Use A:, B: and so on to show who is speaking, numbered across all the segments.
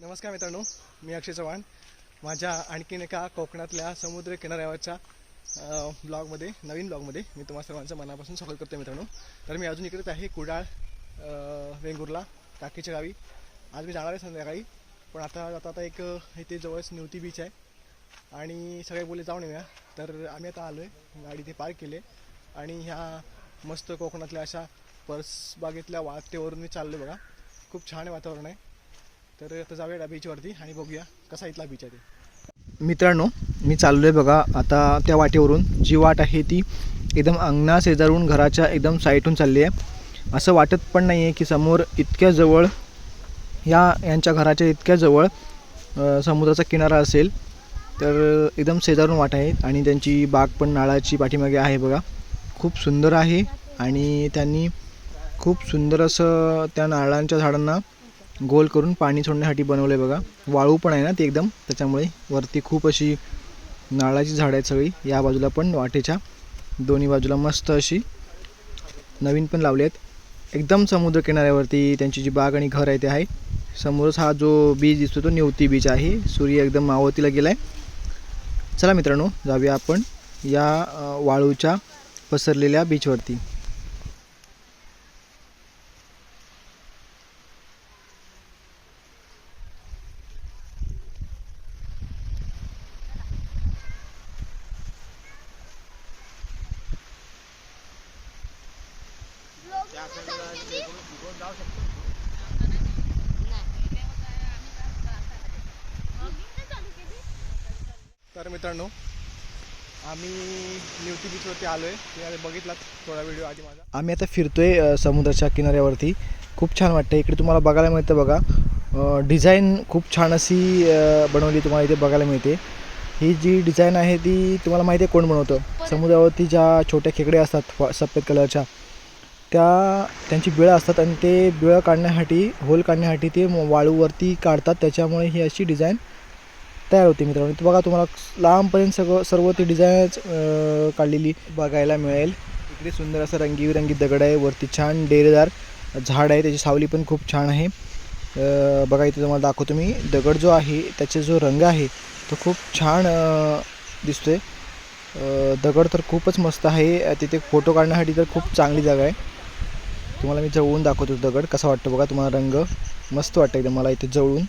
A: नमस्कार मित्रांनो मी अक्षय चव्हाण. माझ्या आणखीन एका कोकणातल्या समुद्र किनाऱ्यावरच्या ब्लॉगमध्ये नवीन ब्लॉगमध्ये मी तुम्हा सर्वांचं मनापासून स्वागत करतो मित्रांनो. तर मी अजून इकडेच आहे कुडाळ वेंगुर्ला काकीच्या गावी. आज मी जाणार आहे संध्याकाळी पण आता आता आता एक इथे जवळच निवती बीच आहे. आणि सगळे बोले जाऊन येऊया. तर आम्ही आता आलो आहे गाडी ते पार्क केले आणि ह्या मस्त कोकणातल्या अशा परसबागेतल्या वाटेवरून मी चाललो बघा. खूप छान वातावरण आहे. तर आता जाऊया बीचवरती आणि बघूया कसा इथला बीच आहे ते. मित्रांनो मी चाललो आहे बघा आता त्या वाटेवरून. जी वाट आहे ती एकदम अंगणा शेजारून घराच्या एकदम साईटहून चालली आहे. असं वाटत पण नाही आहे की समोर इतक्या जवळ या यांच्या घराच्या इतक्या जवळ समुद्राचा किनारा असेल तर एकदम शेजारून वाट आहे आणि त्यांची बाग पण नाळाची पाठीमागे आहे बघा. खूप सुंदर आहे आणि त्यांनी खूप सुंदर असं त्या नारळांच्या झाडांना गोल करून पाणी सोडण्यासाठी बनवलं आहे बघा. वाळू पण आहे ना ती एकदम. त्याच्यामुळे वरती खूप अशी नारळाची झाडं आहेत सगळी. या बाजूला पण वाटेच्या. दोन्ही बाजूला मस्त अशी नवीन पण लावले आहेत. एकदम समुद्र किनाऱ्यावरती त्यांची जी बाग आणि घर आहे ते आहे. समोरच हा जो बीच दिसतो तो निवती बीच आहे. सूर्य एकदम मावतीला गेला आहे चला मित्रांनो जाऊया आपण या वाळूच्या पसरलेल्या बीचवरती तर मित्रांनो आम्ही निवती बीचवरती आलो आहे बघितलात थोडा व्हिडिओ आधी माझा. आम्ही आता फिरतोय समुद्राच्या किनाऱ्यावरती. खूप छान वाटतं इकडे तुम्हाला बघायला मिळतं बघा. डिझाईन खूप छान अशी बनवली तुम्हाला इथे बघायला मिळते. ही जी डिझाईन आहे ती तुम्हाला माहिती आहे कोण बनवतं? समुद्रावरती ज्या छोट्या खेकड्या असतात फ- सफेद कलरच्या त्या त्यांची बिळं असतात आणि ते बिळं काढण्यासाठी होल काढण्यासाठी ते वाळूवरती काढतात. त्याच्यामुळे ही अशी डिझाईन तयार होते मित्रांनो. बघा तुम्हाला लांबपर्यंत सगळं सर्व ती डिझाईनच काढलेली बघायला मिळेल. इकडे सुंदर असं रंगीबिरंगी दगड आहे. वरती छान डेरेदार झाड आहे. त्याची सावली पण खूप छान आहे. बघा इथे तुम्हाला दाखवतो मी. दगड जो आहे त्याचा जो रंग आहे तो खूप छान दिसतो दिसतोय. दगड तर खूपच मस्त आहे. तिथे फोटो काढण्यासाठी तर खूप चांगली जागा आहे. तुम्हाला मी जवळून दाखवतो दगड. कसा वाटतो बघा तुम्हाला रंग. मस्त वाटतं एकदम मला इथे जवळून.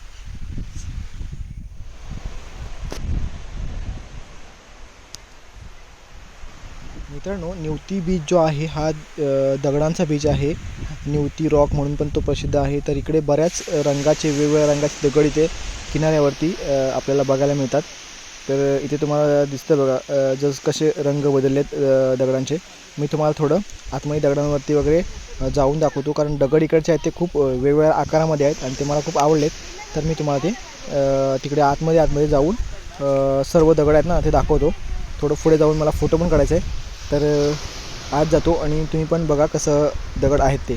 A: मित्रांनो निवती बीच जो आहे हा दगडांचा बीच आहे. निवती रॉक म्हणून पण तो प्रसिद्ध आहे. तर इकडे बऱ्याच रंगाचे वेगवेगळ्या रंगाचे दगड इथे किनाऱ्यावरती आपल्याला बघायला मिळतात. तर इथे तुम्हाला दिसतं बघा जस कसे रंग बदललेत आहेत दगडांचे. मी तुम्हाला थोडं आतमध्ये दगडांवरती वगैरे जाऊन दाखवतो. कारण दगड इकडचे आहेत ते खूप वेगवेगळ्या आकारामध्ये आहेत आणि ते मला खूप आवडलेत. तर मी तुम्हाला ते तिकडे आतमध्ये आतमध्ये जाऊन सर्व दगड आहेत ना ते दाखवतो. थोडं पुढे जाऊन मला फोटो पण काढायचा आहे तर आज आत जातो आणि तुम्ही पण बघा कसं दगड आहेत ते.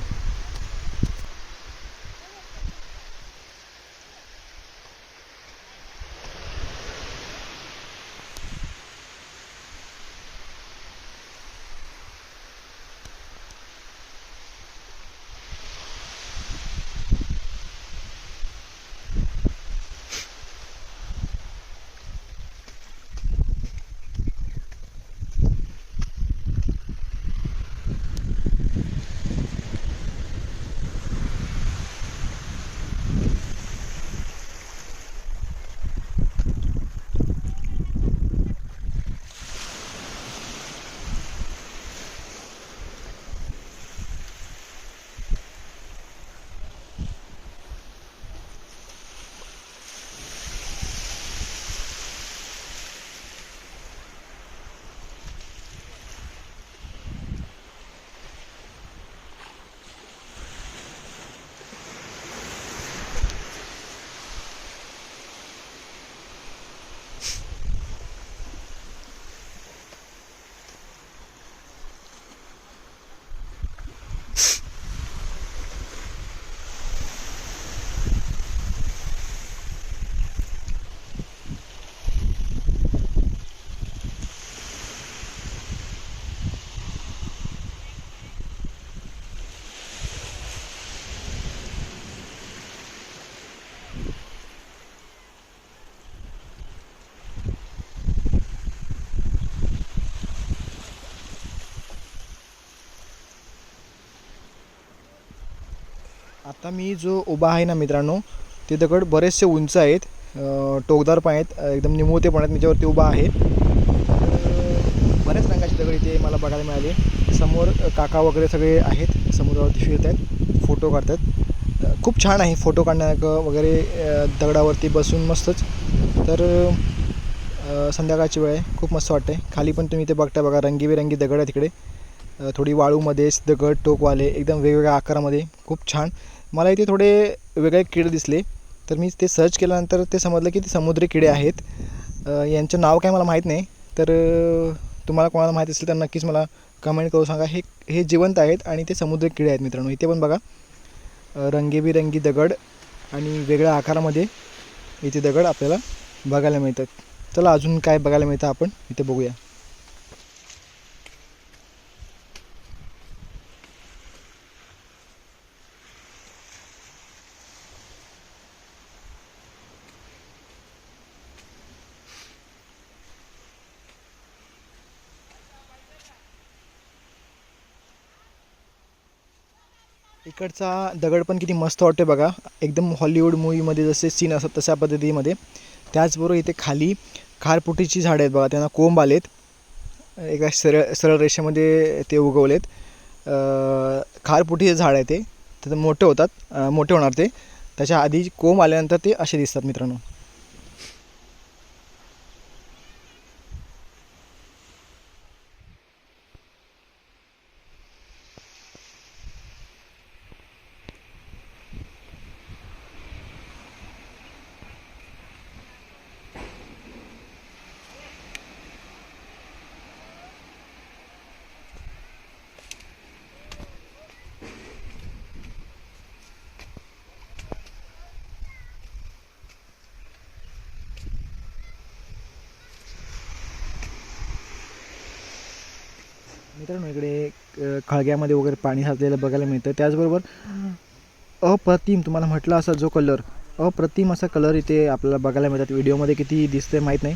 A: आता मी जो उभा आहे ना मित्रांनो ते दगड बरेचसे उंच आहेत टोकदार पण आहेत एकदम निमोते पण आहेत मी उभा आहे. बऱ्याच रंगाचे दगड इथे मला बघायला मिळाले. समोर काका वगैरे सगळे आहेत समुद्रावरती फिरत आहेत फोटो काढतात. खूप छान आहे फोटो काढण्याचं वगैरे दगडावरती बसून मस्तच. तर संध्याकाळची वेळ आहे खूप मस्त वाटते खाली पण तुम्ही इथे बघता बघा रंगीबेरंगी दगड आहे तिकडे. थोडी वाळूमध्येच दगड टोकवाले एकदम वेगवेगळ्या आकारामध्ये. खूप छान. मला इथे थोडे वेगळे किडे दिसले. तर मी ते सर्च केल्यानंतर ते समजलं की ते समुद्री किडे आहेत. यांचं नाव काय मला माहीत नाही. तर तुम्हाला कोणाला माहीत असेल तर नक्कीच मला कमेंट करू सांगा. हे हे जिवंत आहेत आणि ते समुद्री किडे आहेत मित्रांनो. इथे पण बघा. रंगीबिरंगी दगड आणि वेगळ्या आकारामध्ये इथे दगड आपल्याला बघायला मिळतात. चला अजून काय बघायला मिळतं आपण इथे बघूया. इकडचा दगड पण किती मस्त वाटते बघा. एकदम हॉलिवूड मूवीमध्ये जसे सीन असतात तशा पद्धतीमध्ये. त्याचबरोबर इथे खाली खारपुटीची झाडं आहेत बघा. त्यांना कोंब आलेत. एका सरळ सरळ रेषेमध्ये ते उगवलेत. खारपुटीचे झाड आहे ते. तर मोठे होतात. मोठे होणार ते. त्याच्या आधी कोंब आल्यानंतर ते असे दिसतात मित्रांनो. मित्रांनो इकडे खळग्यामध्ये वगैरे पाणी साचलेलं बघायला मिळतं. त्याचबरोबर अप्रतिम तुम्हाला म्हटलं असं जो कलर अप्रतिम असा कलर इथे आपल्याला बघायला मिळतात. व्हिडिओमध्ये किती दिसतंय माहीत नाही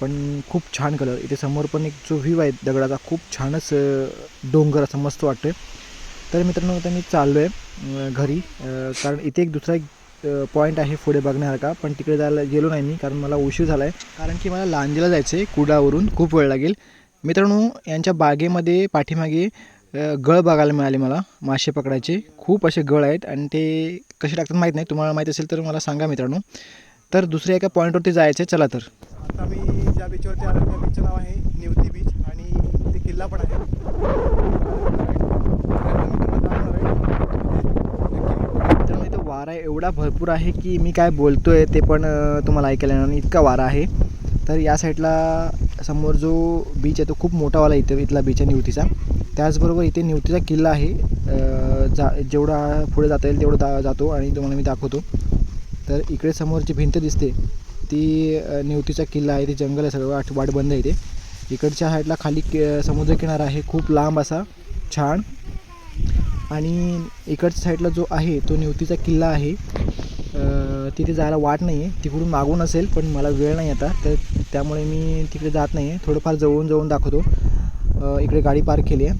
A: पण खूप छान कलर इथे समोर पण एक जो व्ह्यू आहे दगडाचा खूप छानच डोंगर असं मस्त वाटतं तर मित्रांनो आता मी चाललो आहे घरी. कारण इथे एक दुसरा एक पॉईंट आहे पुढे बघण्यासारखा पण तिकडे जायला गेलो नाही मी कारण मला उशीर झाला आहे कारण की मला लांजेला जायचं आहे कुडावरून. खूप वेळ लागेल. मित्रांनो यांच्या बागेमध्ये पाठीमागे गळ बघायला मिळाले मला मासे पकडायचे. खूप असे गळ आहेत आणि ते कसे टाकतात माहीत नाही. तुम्हाला माहीत असेल तर मला सांगा मित्रांनो. तर दुसऱ्या एका पॉईंटवरती जायचं आहे चला तर. आता मी ज्या बीचवरती आलो त्या बीचचं नाव आहे निवती बीच आणि इथे किल्ला पण आहे. मित्रांनो इथं वारा एवढा भरपूर आहे की मी काय बोलतोय ते पण तुम्हाला ऐकायला येणार इतका वारा आहे. तर या साईडला समोर जो बीच आहे तो खूप मोठावाला इथं इथला बीच आहे निवतीचा. त्याचबरोबर इथे निवतीचा किल्ला आहे. जा जेवढा पुढे जाता येईल तेवढं दा जातो आणि तुम्हाला मी दाखवतो. तर इकडे समोरची भिंत दिसते. ती निवतीचा किल्ला आहे. ते जंगल आहे सगळं वाट वाट बंद आहे इथे इकडच्या साईडला खाली के समुद्रकिनारा आहे. खूप लांब असा छान. आणि इकडच्या साईडला जो आहे तो निवतीचा किल्ला आहे. तिथे जायला वाट नाही आहे तिकडून मागून असेल पण मला वेळ नाही आता. तर त्यामुळे मी तिकडे जात नाही आहे थोडंफार जवळून जवळून दाखवतो. इकडे गाडी पार्क केली आहे.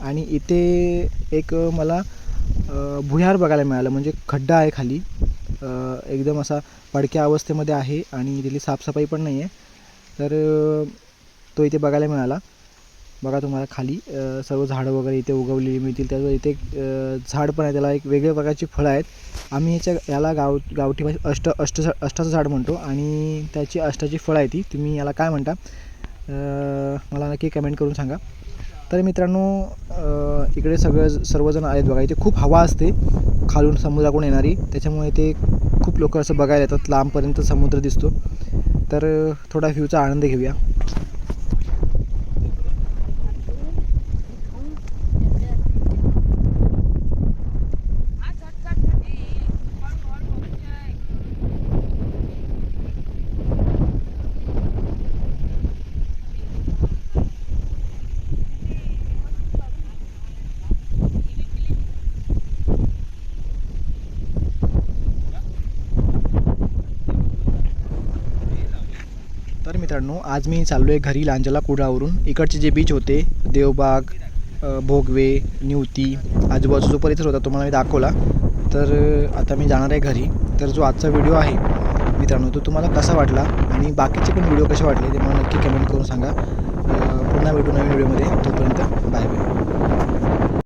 A: आणि इथे एक मला भुयार बघायला मिळालं. म्हणजे खड्डा आहे खाली. एकदम असा पडक्या अवस्थेमध्ये आहे आणि तिथली साफसफाई पण नाही आहे तर तो इथे बघायला मिळाला. बघा तुम्हाला खाली सर्व झाडं वगैरे इथे उगवलेली मिळतील. त्याचं इथे एक झाड पण आहे. त्याला एक वेगळ्या प्रकारची फळं आहेत. आम्ही याच्या याला गाव गावठी भाषेत अष्ट अष्ट अष्टाचं झाड म्हणतो आणि त्याची अष्टाची फळं आहे ती. तुम्ही याला काय म्हणता? मला नक्की कमेंट करून सांगा. तर मित्रांनो इकडे सगळं सर्वजण आहेत बघा. इथे खूप हवा असते. खालून समुद्राकडून येणारी. त्याच्यामुळे ते खूप लोक असं बघायला येतात. लांबपर्यंत समुद्र दिसतो. तर थोडा व्ह्यूचा आनंद घेऊया. मित्रांनो आज मी चाललो आहे घरी लांजाला कुडावरून. इकडचे जे बीच होते देवबाग भोगवे निवती आजूबाजू जो परिसर होता तो मला मी दाखवला. तर आता मी जाणार आहे घरी. तर जो आजचा व्हिडिओ आहे मित्रांनो तो तुम्हाला कसा वाटला आणि बाकीचे पण व्हिडिओ कसे वाटले ते मला नक्की कमेंट करून सांगा. पुन्हा भेटू नवीन व्हिडिओमध्ये तोपर्यंत बाय बाय